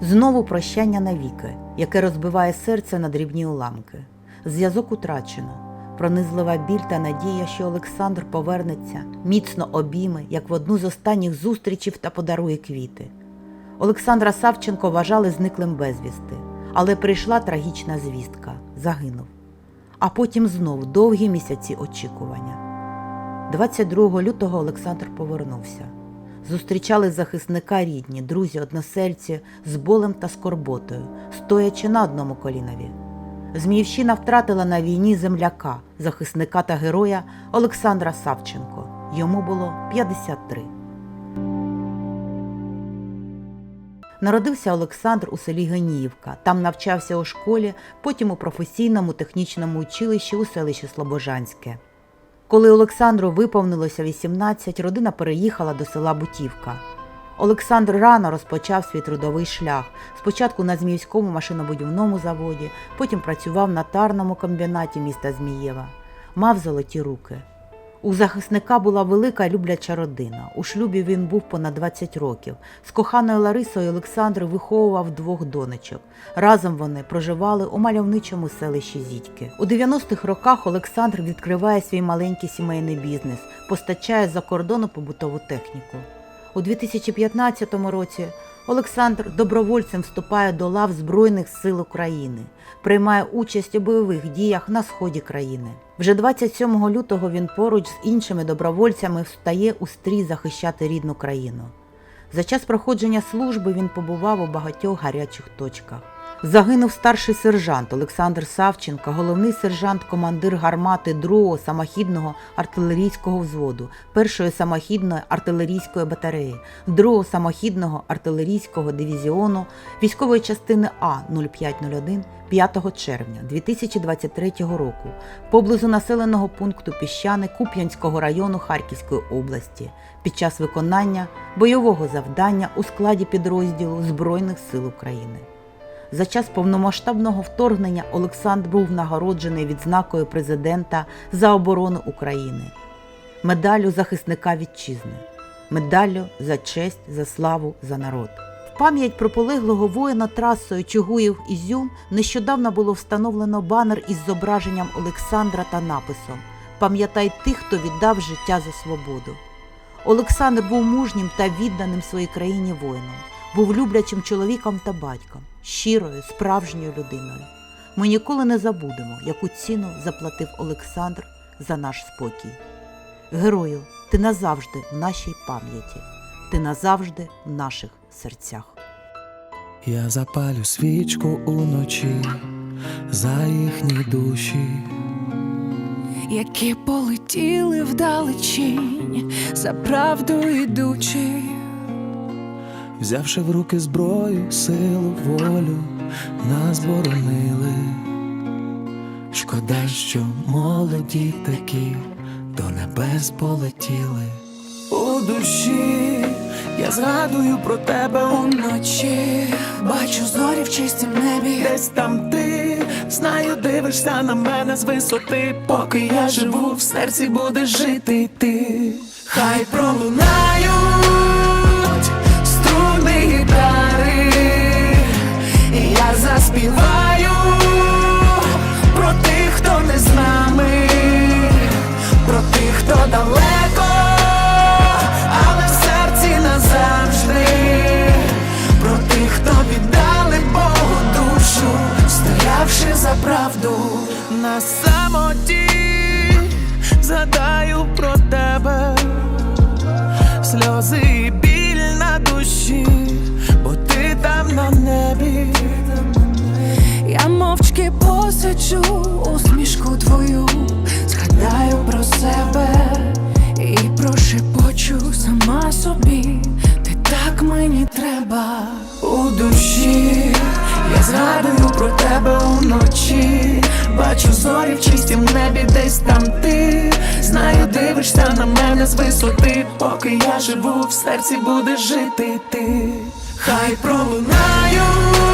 Знову прощання навіки, яке розбиває серце на дрібні уламки. Зв'язок утрачено, пронизлива біль та надія, що Олександр повернеться, міцно обійме, як в одну з останніх зустрічів та подарує квіти. Олександра Савченко вважали зниклим безвісти, але прийшла трагічна звістка загинув. А потім знов довгі місяці очікування. 22 лютого Олександр повернувся. Зустрічали захисника рідні, друзі, односельці з болем та скорботою, стоячи на одному колінові. Зміївщина втратила на війні земляка, захисника та героя Олександра Савченко. Йому було 53. Народився Олександр у селі Геніївка. Там навчався у школі, потім у професійному технічному училищі у селищі Слобожанське. Коли Олександру виповнилося 18, родина переїхала до села Бутівка. Олександр рано розпочав свій трудовий шлях. Спочатку на Зміївському машинобудівному заводі, потім працював на тарному комбінаті міста Змієва. Мав золоті руки. У захисника була велика любляча родина. У шлюбі він був понад 20 років. З коханою Ларисою Олександр виховував двох донечок. Разом вони проживали у мальовничому селищі Зітьки. У 90-х роках Олександр відкриває свій маленький сімейний бізнес, постачає за кордону побутову техніку. У 2015 році Олександр добровольцем вступає до лав Збройних сил України, приймає участь у бойових діях на сході країни. Вже 27 лютого він поруч з іншими добровольцями встає у стрій захищати рідну країну. За час проходження служби він побував у багатьох гарячих точках. Загинув старший сержант Олександр Савченко, головний сержант, командир гармати 2-го самохідного артилерійського взводу, 1-ї самохідної артилерійської батареї, 2-го самохідного артилерійського дивізіону військової частини А 0501 5 червня 2023 року поблизу населеного пункту Піщани Куп'янського району Харківської області під час виконання бойового завдання у складі підрозділу Збройних сил України. За час повномасштабного вторгнення Олександр був нагороджений відзнакою президента за оборону України, медаллю захисника вітчизни, медаллю за честь, за славу, за народ. В пам'ять про полеглого воїна трасою Чугуїв Ізюм нещодавно було встановлено банер із зображенням Олександра та написом Пам'ятай тих, хто віддав життя за свободу. Олександр був мужнім та відданим своїй країні воїном, був люблячим чоловіком та батьком, щирою, справжньою людиною. Ми ніколи не забудемо, яку ціну заплатив Олександр за наш спокій. Герою, ти назавжди в нашій пам'яті, ти назавжди в наших серцях. Я запалю свічку уночі за їхні душі. які полетіли вдалечінь, за правду йдучи, Взявши в руки зброю, силу, волю, нас боронили. Шкода, що молоді такі до небес полетіли. У душі я згадую про тебе уночі бачу зорі в чистім небі, Десь там ти, знаю, дивишся на мене з висоти, поки я живу, в серці будеш жити ти. Хай пролунають посичу усмішку твою, згадаю про себе і прошепочу сама собі, ти так мені треба. У душі я згадую про тебе уночі. Бачу зорі в чистім небі, десь там ти. Знаю, дивишся на мене з висоти, поки я живу, в серці будеш жити ти. Хай пролунають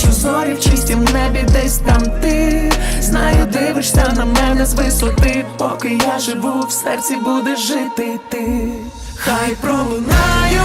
Бачу зорі в чистім небі, десь там ти. Знаю, дивишся на мене з висоти, поки я живу, в серці буде жити ти. Хай пролунають